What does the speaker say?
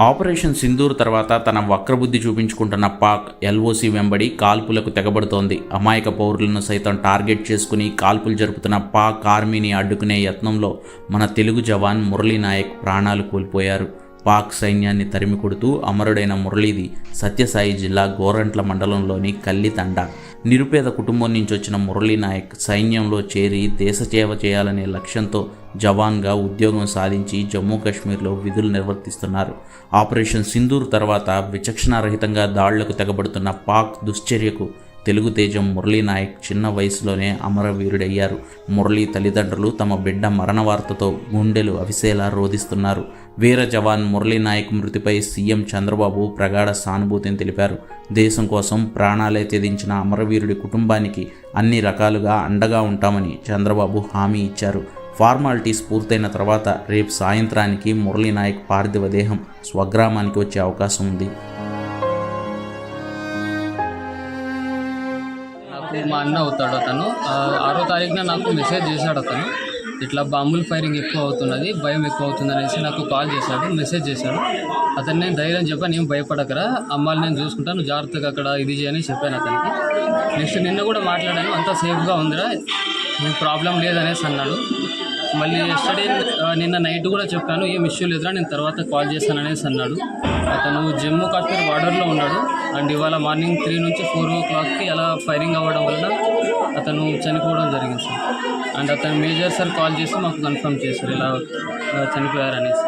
Operation Sindoor తర్వాత తన వక్రబుద్ధి చూపించుకుంటున్న Pak LOC వెంబడి కాల్పులకు తెగబడుతోంది. అమాయక పౌరులను సైతం టార్గెట్ చేసుకుని కాల్పులు జరుపుతున్న పాక్ ఆర్మీని అడ్డుకునే యత్నంలో మన తెలుగు జవాన్ మురళీనాయక్ ప్రాణాలు కోల్పోయారు. పాక్ సైన్యాన్ని తరిమి కొడుతూ అమరుడైన మురళీది సత్యసాయి జిల్లా గోరంట్ల మండలంలోని కల్లితండ. నిరుపేద కుటుంబం నుంచి వచ్చిన మురళీనాయక్ సైన్యంలో చేరి దేశ సేవ చేయాలనే లక్ష్యంతో జవాన్గా ఉద్యోగం సాధించి జమ్మూ కాశ్మీర్లో విధులు నిర్వర్తిస్తున్నారు. ఆపరేషన్ సింధూర్ తర్వాత విచక్షణారహితంగా దాడులకు తెగబడుతున్న పాక్ దుశ్చర్యకు తెలుగు తేజం మురళీ నాయక్ చిన్న వయసులోనే అమరవీరుడయ్యారు. మురళీ తల్లిదండ్రులు తమ బిడ్డ మరణ వార్తతో గుండెలు అవిసేలా రోధిస్తున్నారు. వీర జవాన్ మురళీ నాయక్ మృతిపై సీఎం చంద్రబాబు ప్రగాఢ సానుభూతిని తెలిపారు. దేశం కోసం ప్రాణాలే త్యజించిన అమరవీరుడి కుటుంబానికి అన్ని రకాలుగా అండగా ఉంటామని చంద్రబాబు హామీ ఇచ్చారు. ఫార్మాలిటీస్ పూర్తయిన తర్వాత రేపు సాయంత్రానికి మురళీ నాయక్ పార్థివ దేహం స్వగ్రామానికి వచ్చే అవకాశం ఉంది. నాకు మా అన్న అవుతాడు అతను. ఆరో తారీఖున నాకు మెసేజ్ చేశాడు అతను. ఇట్లా బాంబుల్ ఫైరింగ్ ఎక్కువ అవుతున్నది భయం ఎక్కువ అవుతుంది అనేసి నాకు కాల్ చేశాడు మెసేజ్ చేశాడు. అతను నేను ధైర్యం చెప్పాను నేను భయపడకరా అమ్మాయిని నేను చూసుకుంటాను జాగ్రత్తగా అక్కడ ఇది చేయని చెప్పాను అతనికి. నెక్స్ట్ నిన్న కూడా మాట్లాడాను అంతా సేఫ్గా ఉందిరా ఏం ప్రాబ్లం లేదనేసి అన్నాడు. మళ్ళీ ఎస్టర్డే నిన్న నైట్ కూడా చెప్పాను ఏం ఇష్యూ లేదురా నేను తర్వాత కాల్ చేస్తాను అనేసి అన్నాడు. అతను జమ్మూ కాశ్మీర్ బార్డర్లో ఉన్నాడు. అండ్ ఇవాళ మార్నింగ్ త్రీ నుంచి ఫోర్ ఓ క్లాక్కి అలా ఫైరింగ్ అవ్వడం వలన అతను చనిపోవడం జరిగింది సార్ అండ్ అతను మేజర్ సార్ కాల్ చేసి మాకు కన్ఫర్మ్ చేశారు ఇలా ఆ, చనిపోయారనేసి.